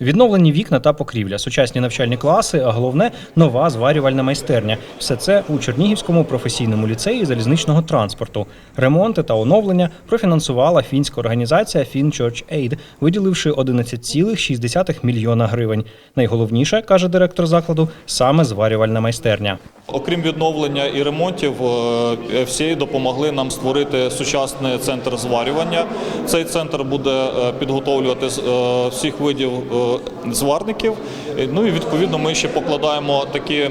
Відновлені вікна та покрівля, сучасні навчальні класи, а головне нова зварювальна майстерня. Все це у Чернігівському професійному ліцеї залізничного транспорту. Ремонти та оновлення профінансувала фінська організація FinChurch Aid, виділивши 11,6 мільйона гривень. Найголовніше, каже директор закладу, саме зварювальна майстерня. Окрім відновлення і ремонтів, е, всі допомогли нам створити сучасний центр зварювання. Цей центр буде е, підготовлювати е, всіх видів е, зварників. Е, Ну і відповідно ми ще покладаємо такі е,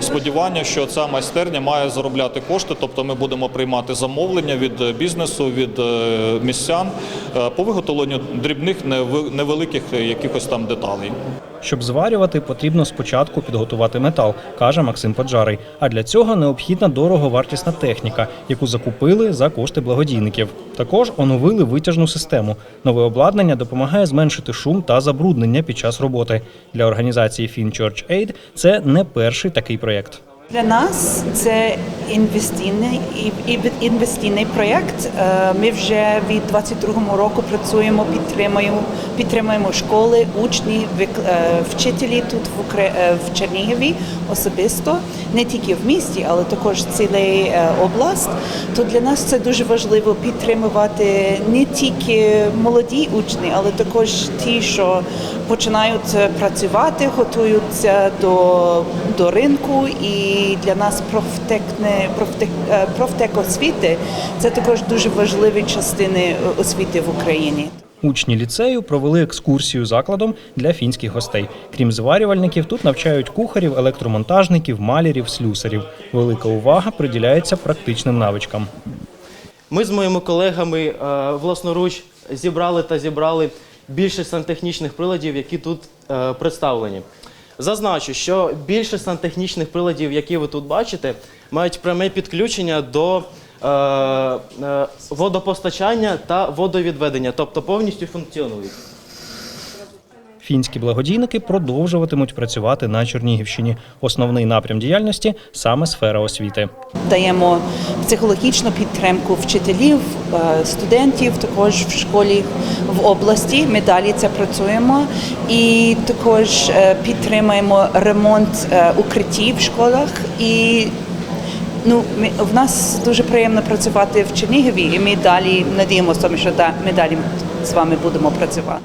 сподівання, що ця майстерня має заробляти кошти, тобто ми будемо приймати замовлення від е, бізнесу, від містян по виготовленню дрібних невеликих якихось там деталей. Щоб зварювати, потрібно спочатку підготувати метал, каже Максим Поджарий. А для цього необхідна дороговартісна техніка, яку закупили за кошти благодійників. Також оновили витяжну систему. Нове обладнання допомагає зменшити шум та забруднення під час роботи. Для організації FinChurch Aid це не перший такий проєкт. Для нас це інвестиційний інвестиційний проєкт. Е, Ми вже від 22-го року працюємо, підтримуємо, підтримуємо школи, учні, е, вчителі тут е, в Чернігові особисто, не тільки в місті, але також цілий область. То для нас це дуже важливо підтримувати не тільки молоді учні, але також ті, що починають працювати, готуються до, до ринку. І для нас профтекне профтек, е, профтекосвіти це також дуже важливі частини е, освіти в Україні. Учні ліцею провели екскурсію закладом для фінських гостей. Крім зварювальників, тут навчають кухарів, електромонтажників, малярів, слюсарів. Велика увага приділяється практичним навичкам. Ми з моїми колегами е, власноруч зібрали та зібрали більшість сантехнічних приладів, які тут представлені. Зазначу, що більшість сантехнічних приладів, які ви тут бачите, мають пряме підключення до е, е, водопостачання та водовідведення, тобто повністю функціонують. Фінські благодійники продовжуватимуть працювати на Чернігівщині. Основний напрям діяльності саме сфера освіти. Даємо психологічну підтримку вчителів, е, студентів, також в школі в області. Ми далі це працюємо і також е, підтримуємо ремонт е, укриттів в школах. І ну, ми, в нас дуже приємно працювати в Чернігові, і ми далі надіємося, що да, ми далі з вами будемо працювати.